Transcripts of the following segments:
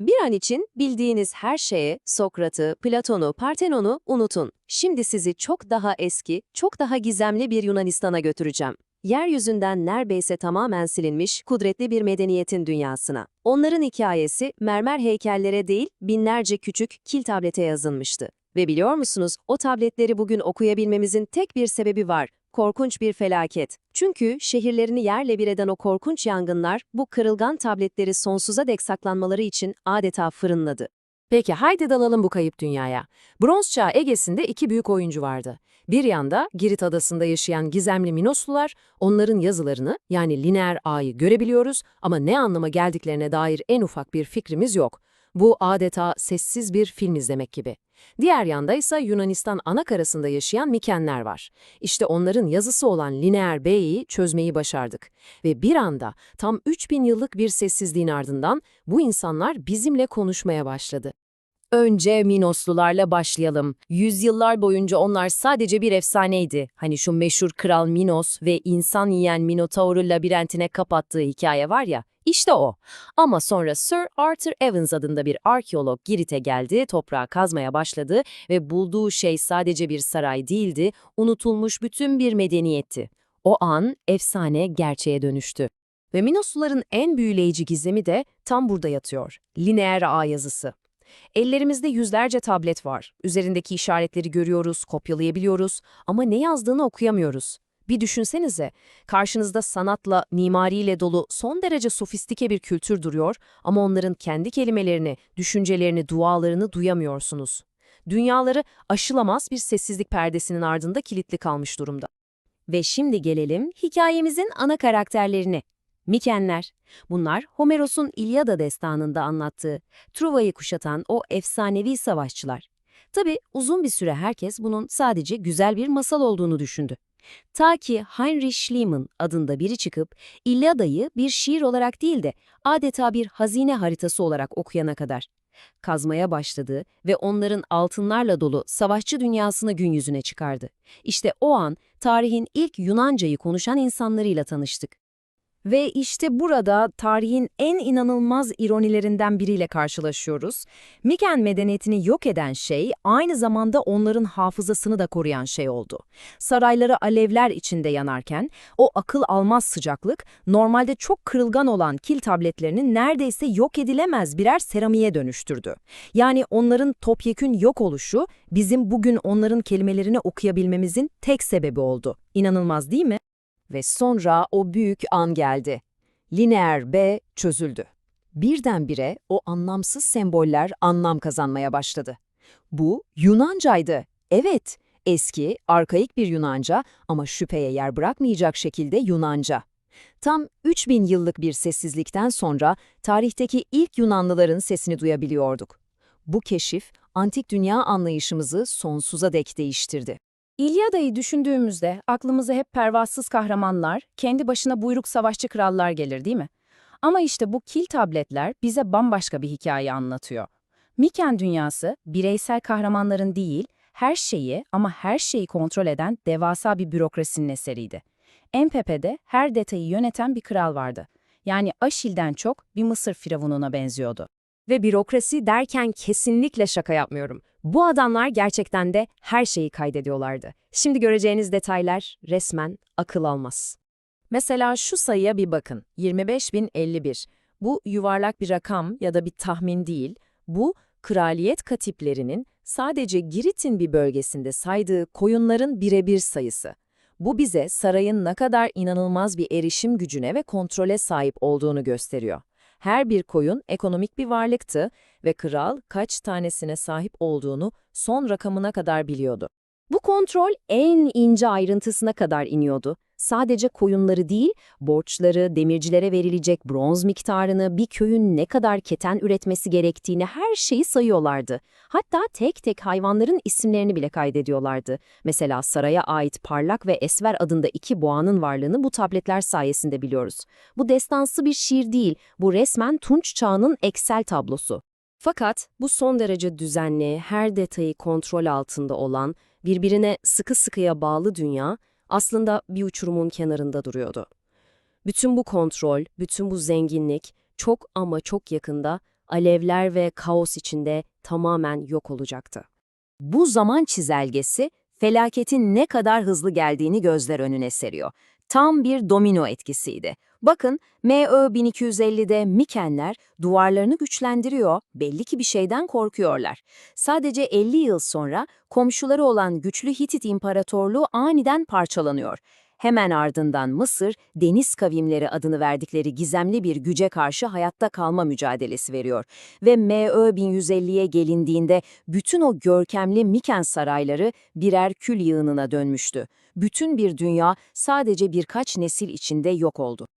Bir an için bildiğiniz her şeye Sokrat'ı, Platon'u, Partenon'u unutun. Şimdi sizi çok daha eski, çok daha gizemli bir Yunanistan'a götüreceğim. Yeryüzünden neredeyse tamamen silinmiş kudretli bir medeniyetin dünyasına. Onların hikayesi mermer heykellere değil binlerce küçük kil tablete yazılmıştı. Ve biliyor musunuz o tabletleri bugün okuyabilmemizin tek bir sebebi var. Korkunç bir felaket. Çünkü şehirlerini yerle bir eden o korkunç yangınlar bu kırılgan tabletleri sonsuza dek saklanmaları için adeta fırınladı. Peki haydi dalalım bu kayıp dünyaya. Bronz Çağı Ege'sinde iki büyük oyuncu vardı. Bir yanda Girit adasında yaşayan gizemli Minoslular, onların yazılarını yani lineer ağyı görebiliyoruz ama ne anlama geldiklerine dair en ufak bir fikrimiz yok. Bu adeta sessiz bir film izlemek gibi. Diğer yanda ise Yunanistan anakarasında yaşayan Mikenler var. İşte onların yazısı olan lineer B'yi çözmeyi başardık. Ve bir anda tam 3000 yıllık bir sessizliğin ardından bu insanlar bizimle konuşmaya başladı. Önce Minoslularla başlayalım. Yüzyıllar boyunca onlar sadece bir efsaneydi. Hani şu meşhur kral Minos ve insan yiyen Minotaur'u labirentine kapattığı hikaye var ya, işte o. Ama sonra Sir Arthur Evans adında bir arkeolog Girit'e geldi, toprağı kazmaya başladı ve bulduğu şey sadece bir saray değildi, unutulmuş bütün bir medeniyetti. O an efsane gerçeğe dönüştü. Ve Minosluların en büyüleyici gizemi de tam burada yatıyor. Lineer ağ yazısı. Ellerimizde yüzlerce tablet var. Üzerindeki işaretleri görüyoruz, kopyalayabiliyoruz ama ne yazdığını okuyamıyoruz. Bir düşünsenize, karşınızda sanatla, mimariyle dolu son derece sofistike bir kültür duruyor ama onların kendi kelimelerini, düşüncelerini, dualarını duyamıyorsunuz. Dünyaları aşılamaz bir sessizlik perdesinin ardında kilitli kalmış durumda. Ve şimdi gelelim hikayemizin ana karakterlerine. Mikenler. Bunlar Homeros'un İlyada destanında anlattığı, Truva'yı kuşatan o efsanevi savaşçılar. Tabi uzun bir süre herkes bunun sadece güzel bir masal olduğunu düşündü. Ta ki Heinrich Schliemann adında biri çıkıp İlyada'yı bir şiir olarak değil de adeta bir hazine haritası olarak okuyana kadar. Kazmaya başladı ve onların altınlarla dolu savaşçı dünyasını gün yüzüne çıkardı. İşte o an tarihin ilk Yunancayı konuşan insanlarıyla tanıştık. Ve işte burada tarihin en inanılmaz ironilerinden biriyle karşılaşıyoruz. Miken medeniyetini yok eden şey aynı zamanda onların hafızasını da koruyan şey oldu. Sarayları alevler içinde yanarken o akıl almaz sıcaklık normalde çok kırılgan olan kil tabletlerini neredeyse yok edilemez birer seramiğe dönüştürdü. Yani onların topyekün yok oluşu bizim bugün onların kelimelerini okuyabilmemizin tek sebebi oldu. İnanılmaz değil mi? Ve sonra o büyük an geldi. Lineer B çözüldü. Birdenbire o anlamsız semboller anlam kazanmaya başladı. Bu Yunancaydı. Evet, eski, arkaik bir Yunanca ama şüpheye yer bırakmayacak şekilde Yunanca. Tam 3000 yıllık bir sessizlikten sonra tarihteki ilk Yunanlıların sesini duyabiliyorduk. Bu keşif, antik dünya anlayışımızı sonsuza dek değiştirdi. İlyada'yı düşündüğümüzde aklımıza hep pervasız kahramanlar, kendi başına buyruk savaşçı krallar gelir değil mi? Ama işte bu kil tabletler bize bambaşka bir hikaye anlatıyor. Miken dünyası, bireysel kahramanların değil, her şeyi ama her şeyi kontrol eden devasa bir bürokrasinin eseriydi. Empepe'de her detayı yöneten bir kral vardı. Yani Aşil'den çok bir Mısır firavununa benziyordu. Ve bürokrasi derken kesinlikle şaka yapmıyorum. Bu adamlar gerçekten de her şeyi kaydediyorlardı. Şimdi göreceğiniz detaylar resmen akıl almaz. Mesela şu sayıya bir bakın. 25.051. Bu yuvarlak bir rakam ya da bir tahmin değil. Bu kraliyet katiplerinin sadece Girit'in bir bölgesinde saydığı koyunların birebir sayısı. Bu bize sarayın ne kadar inanılmaz bir erişim gücüne ve kontrole sahip olduğunu gösteriyor. Her bir koyun ekonomik bir varlıktı ve kral kaç tanesine sahip olduğunu son rakamına kadar biliyordu. Bu kontrol en ince ayrıntısına kadar iniyordu. Sadece koyunları değil, borçları, demircilere verilecek bronz miktarını, bir köyün ne kadar keten üretmesi gerektiğini her şeyi sayıyorlardı. Hatta tek tek hayvanların isimlerini bile kaydediyorlardı. Mesela saraya ait Parlak ve Esver adında iki boğanın varlığını bu tabletler sayesinde biliyoruz. Bu destansı bir şiir değil, bu resmen Tunç çağının Excel tablosu. Fakat bu son derece düzenli, her detayı kontrol altında olan, birbirine sıkı sıkıya bağlı dünya, aslında bir uçurumun kenarında duruyordu. Bütün bu kontrol, bütün bu zenginlik çok ama çok yakında alevler ve kaos içinde tamamen yok olacaktı. Bu zaman çizelgesi felaketin ne kadar hızlı geldiğini gözler önüne seriyor. Tam bir domino etkisiydi. Bakın MÖ 1250'de Mikenler duvarlarını güçlendiriyor, belli ki bir şeyden korkuyorlar. Sadece 50 yıl sonra komşuları olan güçlü Hitit İmparatorluğu aniden parçalanıyor. Hemen ardından Mısır, deniz kavimleri adını verdikleri gizemli bir güce karşı hayatta kalma mücadelesi veriyor. Ve MÖ 1150'ye gelindiğinde bütün o görkemli Miken sarayları birer kül yığınına dönmüştü. Bütün bir dünya sadece birkaç nesil içinde yok oldu.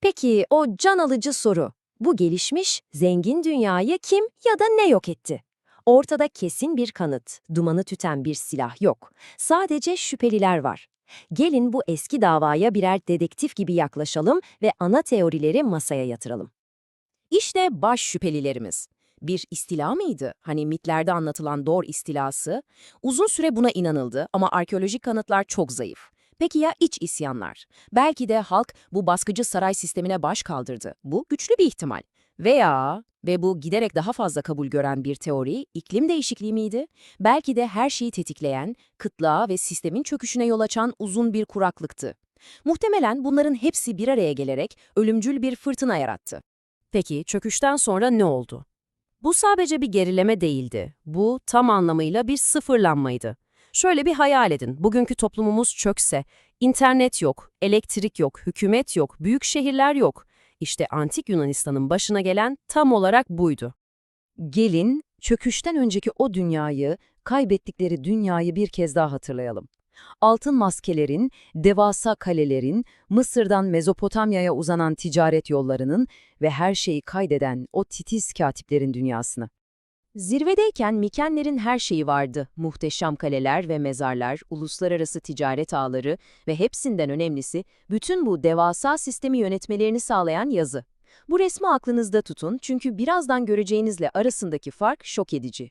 Peki o can alıcı soru, bu gelişmiş, zengin dünyayı kim ya da ne yok etti? Ortada kesin bir kanıt, dumanı tüten bir silah yok. Sadece şüpheliler var. Gelin bu eski davaya birer dedektif gibi yaklaşalım ve ana teorileri masaya yatıralım. İşte baş şüphelilerimiz. Bir istila mıydı? Hani mitlerde anlatılan Dor istilası. Uzun süre buna inanıldı ama arkeolojik kanıtlar çok zayıf. Peki ya iç isyanlar? Belki de halk bu baskıcı saray sistemine baş kaldırdı. Bu güçlü bir ihtimal. Veya ve bu giderek daha fazla kabul gören bir teori, iklim değişikliği miydi? Belki de her şeyi tetikleyen, kıtlığa ve sistemin çöküşüne yol açan uzun bir kuraklıktı. Muhtemelen bunların hepsi bir araya gelerek ölümcül bir fırtına yarattı. Peki çöküşten sonra ne oldu? Bu sadece bir gerileme değildi. Bu tam anlamıyla bir sıfırlanmaydı. Şöyle bir hayal edin. Bugünkü toplumumuz çökse, internet yok, elektrik yok, hükümet yok, büyük şehirler yok. İşte antik Yunanistan'ın başına gelen tam olarak buydu. Gelin, çöküşten önceki o dünyayı, kaybettikleri dünyayı bir kez daha hatırlayalım. Altın maskelerin, devasa kalelerin, Mısır'dan Mezopotamya'ya uzanan ticaret yollarının ve her şeyi kaydeden o titiz katiplerin dünyasını. Zirvedeyken Mikenlerin her şeyi vardı. Muhteşem kaleler ve mezarlar, uluslararası ticaret ağları ve hepsinden önemlisi bütün bu devasa sistemi yönetmelerini sağlayan yazı. Bu resmi aklınızda tutun çünkü birazdan göreceğinizle arasındaki fark şok edici.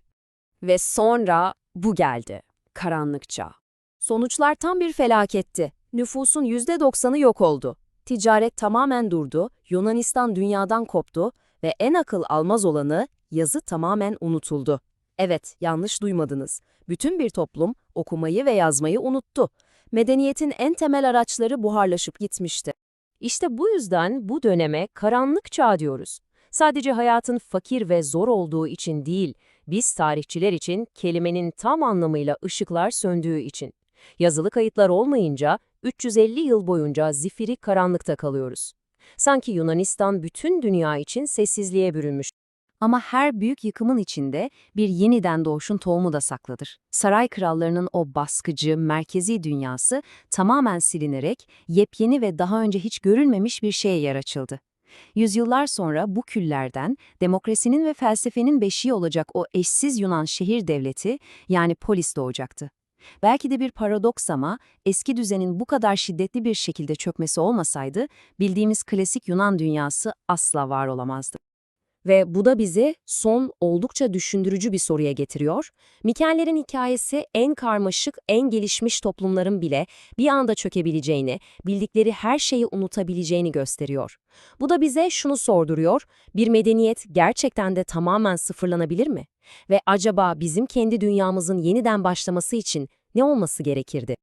Ve sonra bu geldi. Karanlık çağ. Sonuçlar tam bir felaketti. Nüfusun %90'ı yok oldu. Ticaret tamamen durdu, Yunanistan dünyadan koptu ve en akıl almaz olanı yazı tamamen unutuldu. Evet, yanlış duymadınız. Bütün bir toplum okumayı ve yazmayı unuttu. Medeniyetin en temel araçları buharlaşıp gitmişti. İşte bu yüzden bu döneme karanlık çağ diyoruz. Sadece hayatın fakir ve zor olduğu için değil, biz tarihçiler için kelimenin tam anlamıyla ışıklar söndüğü için. Yazılı kayıtlar olmayınca 350 yıl boyunca zifiri karanlıkta kalıyoruz. Sanki Yunanistan bütün dünya için sessizliğe bürünmüş. Ama her büyük yıkımın içinde bir yeniden doğuşun tohumu da saklıdır. Saray krallarının o baskıcı, merkezi dünyası tamamen silinerek yepyeni ve daha önce hiç görülmemiş bir şeye yer açıldı. Yüzyıllar sonra bu küllerden demokrasinin ve felsefenin beşiği olacak o eşsiz Yunan şehir devleti yani polis doğacaktı. Belki de bir paradoks ama eski düzenin bu kadar şiddetli bir şekilde çökmesi olmasaydı bildiğimiz klasik Yunan dünyası asla var olamazdı. Ve bu da bizi son oldukça düşündürücü bir soruya getiriyor. Mikenlerin hikayesi en karmaşık, en gelişmiş toplumların bile bir anda çökebileceğini, bildikleri her şeyi unutabileceğini gösteriyor. Bu da bize şunu sorduruyor, bir medeniyet gerçekten de tamamen sıfırlanabilir mi? Ve acaba bizim kendi dünyamızın yeniden başlaması için ne olması gerekirdi?